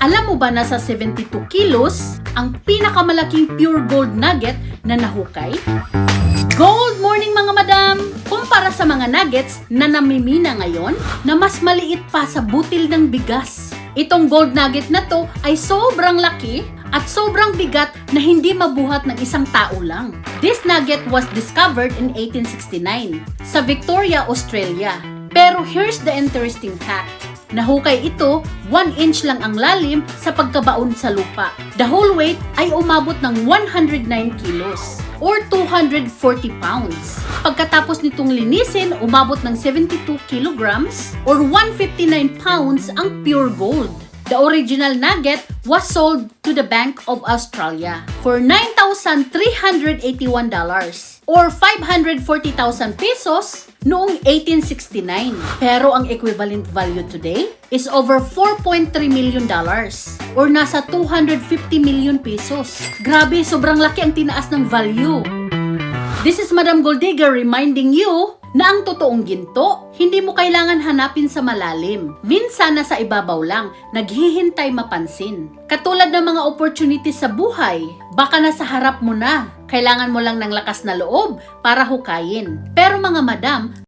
Alam mo ba na sa 72 kilos, ang pinakamalaking pure gold nugget na nahukay? Gold morning mga madam! Kumpara sa mga nuggets na namimina ngayon na mas maliit pa sa butil ng bigas. Itong gold nugget na to ay sobrang laki at sobrang bigat na hindi mabuhat ng isang tao lang. This nugget was discovered in 1869 sa Victoria, Australia. Pero here's the interesting fact. Nahukay ito, 1 inch lang ang lalim sa pagkabaon sa lupa. The whole weight ay umabot ng 109 kilos or 240 pounds. Pagkatapos nitong linisin, umabot ng 72 kilograms or 159 pounds ang pure gold. The original nugget was sold to the Bank of Australia for $9,381 or 540,000 pesos noong 1869. Pero ang equivalent value today is over 4.3 million dollars or nasa 250 million pesos. Grabe, sobrang laki ang tinaas ng value. This is Madam Goldigger reminding you na ang totoong ginto, hindi mo kailangan hanapin sa malalim. Minsan nasa ibabaw lang, naghihintay mapansin. Katulad ng mga opportunities sa buhay, baka nasa harap mo na. Kailangan mo lang ng lakas na loob para hukayin. Pero mga madam,